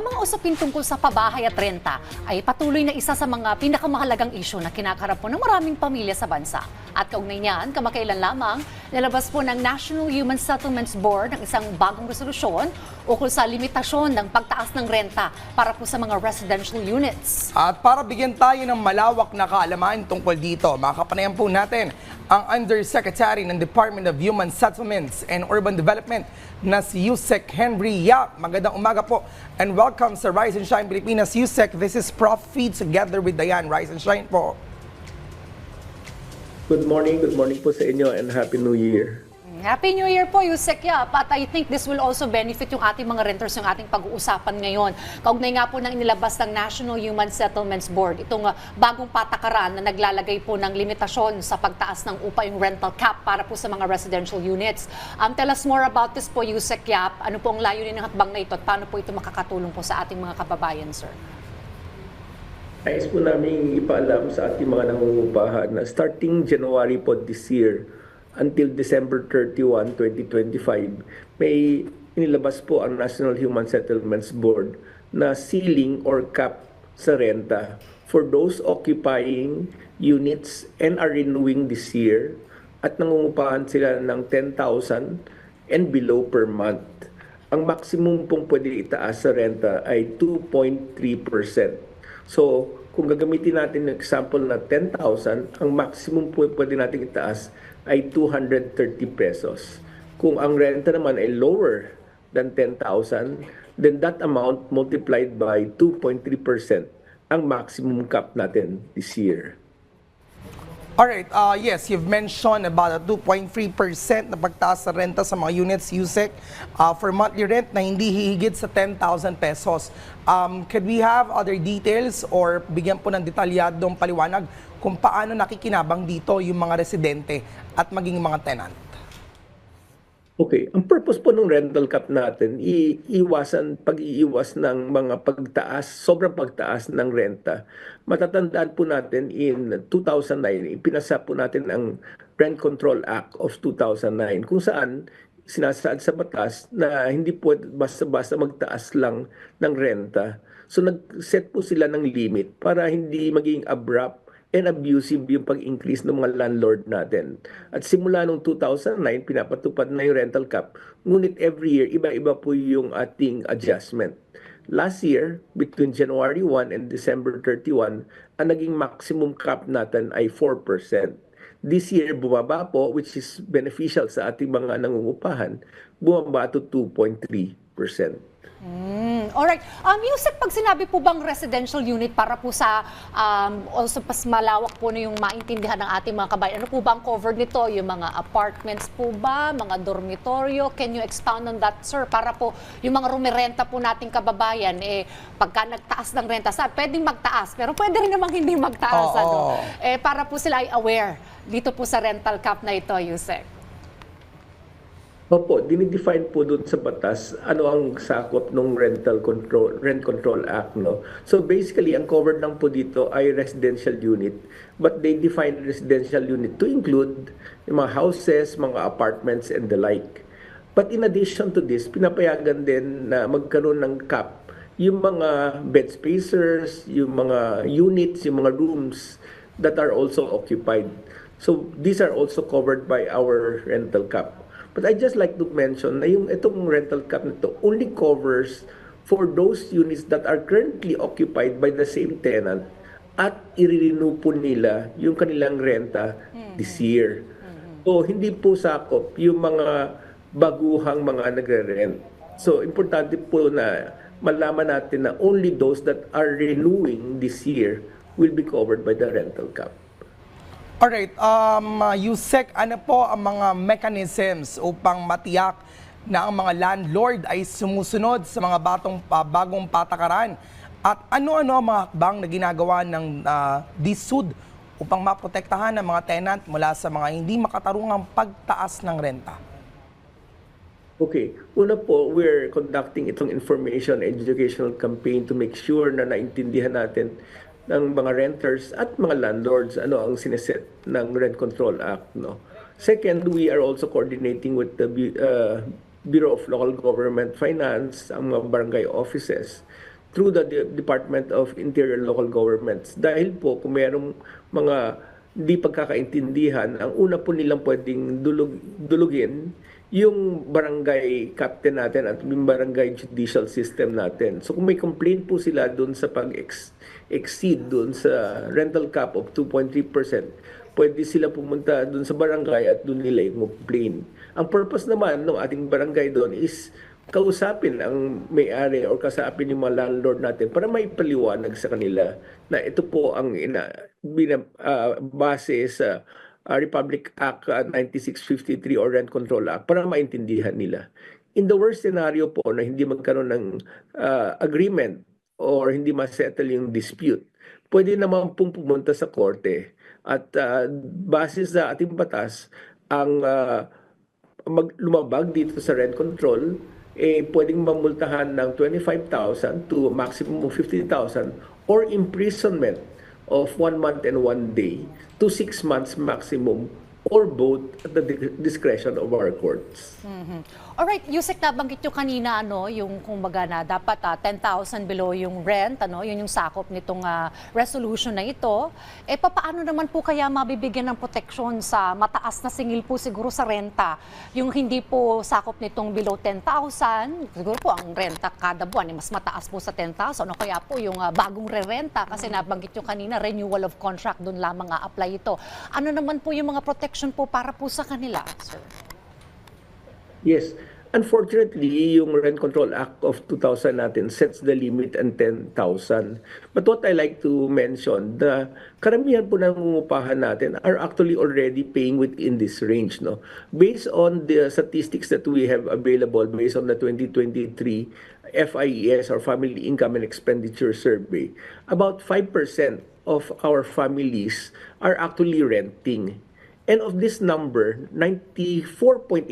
Ang mga usapin tungkol sa pabahay at renta ay patuloy na isa sa mga pinakamahalagang isyu na kinakarap po ng maraming pamilya sa bansa. At kaugnay niyan, kamakailan lamang, nalabas po ng National Human Settlements Board ang isang bagong resolusyon ukol sa limitasyon ng pagtaas ng renta para po sa mga residential units. At para bigyan tayo ng malawak na kaalaman tungkol dito, makakapanayan po natin ang Undersecretary ng Department of Human Settlements and Urban Development na si Yusek Henry Yap. Magandang umaga po and welcome sa Rise and Shine Pilipinas. Yusek, this is Prof. Feed together with Diane. Rise and Shine po. Good morning, good morning po sa inyo and Happy New Year. Happy New Year po, Yusek Yap. At I think this will also benefit yung ating mga renters, yung ating pag-uusapan ngayon. Kaugnay nga po ng inilabas ng National Human Settlements Board, itong uh, bagong patakaran na naglalagay po ng limitasyon sa pagtaas ng upa yung rental cap para po sa mga residential units. Um, tell us more about this po, Yusek Yap. Ano po ang layunin ng hatbang na ito at paano po ito makakatulong po sa ating mga kababayan, sir? Nais po namin ipaalam sa ating mga nangungupahan na starting January po this year until December 31, 2025, may inilabas po ang National Human Settlements Board na ceiling or cap sa renta for those occupying units and are renewing this year at nangungupahan sila ng 10,000 and below per month. Ang maximum pong pwede itaas sa renta ay 2.3%. So, kung gagamitin natin ng example na 10,000, ang maximum po pwede natin itaas ay 230 pesos. Kung ang renta naman ay lower than 10,000, then that amount multiplied by 2.3% ang maximum cap natin this year. Alright, uh, yes, you've mentioned about a 2.3% na pagtaas sa renta sa mga units, Yusek, uh, for monthly rent na hindi hihigit sa 10,000 pesos. Um, could we have other details or bigyan po ng detalyadong paliwanag kung paano nakikinabang dito yung mga residente at maging mga tenant? Okay, ang purpose po ng rental cap natin, iiwasan, pag-iiwas ng mga pagtaas, sobrang pagtaas ng renta. Matatandaan po natin in 2009, ipinasa po natin ang Rent Control Act of 2009 kung saan sinasaad sa batas na hindi po basta-basta magtaas lang ng renta. So nag-set po sila ng limit para hindi maging abrupt and abusive yung pag-increase ng mga landlord natin. At simula nung 2009, pinapatupad na yung rental cap. Ngunit every year, iba-iba po yung ating adjustment. Last year, between January 1 and December 31, ang naging maximum cap natin ay 4%. This year, bumaba po, which is beneficial sa ating mga nangungupahan, bumaba to 2.3%. Mm, alright. Um, Yusek, pag sinabi po bang residential unit para po sa um, also pas malawak po na yung maintindihan ng ating mga kabayan, ano po ba ang covered nito? Yung mga apartments po ba? Mga dormitoryo? Can you expound on that, sir? Para po yung mga rumirenta po nating kababayan, eh, pagka nagtaas ng renta, sa pwedeng magtaas, pero pwede rin namang hindi magtaas. Oo. Ano? Eh, para po sila ay aware dito po sa rental cap na ito, Yusek. Opo, dinidefine po doon sa batas ano ang sakop ng rental control rent control act no. So basically ang covered lang po dito ay residential unit but they define residential unit to include yung mga houses, mga apartments and the like. But in addition to this, pinapayagan din na magkaroon ng cap yung mga bed spacers, yung mga units, yung mga rooms that are also occupied. So these are also covered by our rental cap. But I just like to mention na yung itong rental cap nito only covers for those units that are currently occupied by the same tenant at i-renew po nila yung kanilang renta this year. So hindi po sakop yung mga baguhang mga nagre-rent. So importante po na malaman natin na only those that are renewing this year will be covered by the rental cap. Alright, um, uh, Yusek, ano po ang mga mechanisms upang matiyak na ang mga landlord ay sumusunod sa mga batong, uh, bagong patakaran? At ano-ano ang mga hakbang na ginagawa ng uh, DSUD upang maprotektahan ang mga tenant mula sa mga hindi makatarungang pagtaas ng renta? Okay. Una po, we're conducting itong information educational campaign to make sure na naintindihan natin ng mga renters at mga landlords ano ang sineset ng Rent Control Act. No? Second, we are also coordinating with the uh, Bureau of Local Government Finance, ang mga barangay offices, through the De- Department of Interior Local Governments. Dahil po kung merong mga di pagkakaintindihan, ang una po nilang pwedeng dulug, dulugin yung barangay captain natin at yung barangay judicial system natin. So kung may complaint po sila doon sa pag-exceed doon sa rental cap of 2.3%, pwede sila pumunta doon sa barangay at doon nila yung complain. Ang purpose naman ng ating barangay doon is kausapin ang may-ari or kausapin yung mga landlord natin para may paliwanag sa kanila na ito po ang ina, bina, ah, base sa ah, Republic Act ah, 9653 or Rent Control Act para maintindihan nila. In the worst scenario po na hindi magkaroon ng ah, agreement or hindi ma-settle yung dispute, pwede naman pong pumunta sa korte at ah, base sa ating batas ang ah, mag lumabag dito sa rent control, eh, pwedeng mamultahan ng 25,000 to maximum of 50,000 or imprisonment of one month and one day to six months maximum or both at the di- discretion of our courts. Alright, Yusek, nabanggit nyo kanina, ano, yung kumbaga na dapat ah, 10,000 below yung rent, ano, yun yung sakop nitong ah, resolution na ito. Eh, papaano naman po kaya mabibigyan ng proteksyon sa mataas na singil po siguro sa renta? Yung hindi po sakop nitong below 10,000, siguro po ang renta kada buwan, eh, mas mataas po sa 10,000. O kaya po yung ah, bagong re-renta, kasi nabanggit nyo kanina, renewal of contract, doon lamang apply ito. Ano naman po yung mga protection po para po sa kanila, sir? Yes. Unfortunately, yung Rent Control Act of 2000 natin sets the limit at 10,000. But what I like to mention, the karamihan po ng umupahan natin are actually already paying within this range. No? Based on the statistics that we have available based on the 2023 FIES or Family Income and Expenditure Survey, about 5% of our families are actually renting. And of this number, 94.89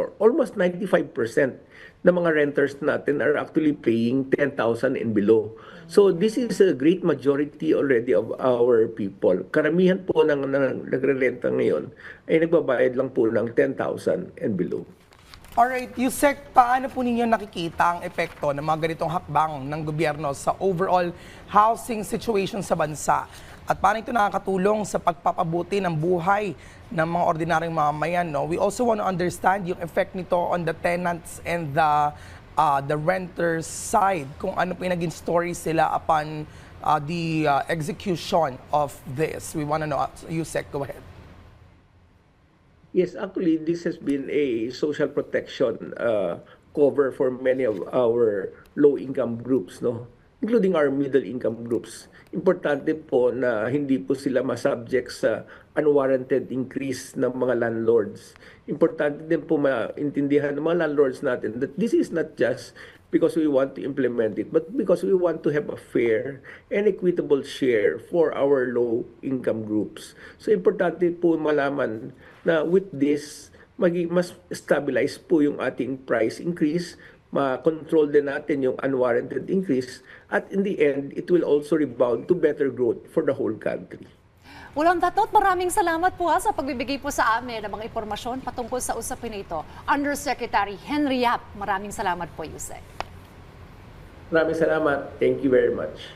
or almost 95% ng mga renters natin are actually paying 10,000 and below. So this is a great majority already of our people. Karamihan po ng, ng nagre-renta ngayon ay nagbabayad lang po ng 10,000 and below. Alright, Yusek, paano po ninyo nakikita ang epekto ng mga ganitong hakbang ng gobyerno sa overall housing situation sa bansa? At paano ito nakakatulong sa pagpapabuti ng buhay ng mga ordinaryong mamamayan? No? We also want to understand yung effect nito on the tenants and the uh, the renters side, kung ano po yung naging story sila upon uh, the uh, execution of this. We want to know. Yusek, go ahead. Yes, actually, this has been a social protection uh, cover for many of our low-income groups, no? including our middle-income groups. Importante po na hindi po sila masubject sa unwarranted increase ng mga landlords. Importante din po maintindihan ng mga landlords natin that this is not just because we want to implement it, but because we want to have a fair and equitable share for our low-income groups. So, importante po malaman na with this, magi mas stabilize po yung ating price increase, ma-control din natin yung unwarranted increase, at in the end, it will also rebound to better growth for the whole country. Walang datot, maraming salamat po ha sa pagbibigay po sa amin ng mga impormasyon patungkol sa usapin ito. Undersecretary Henry Yap, maraming salamat po, Yusek. Maraming salamat. Thank you very much.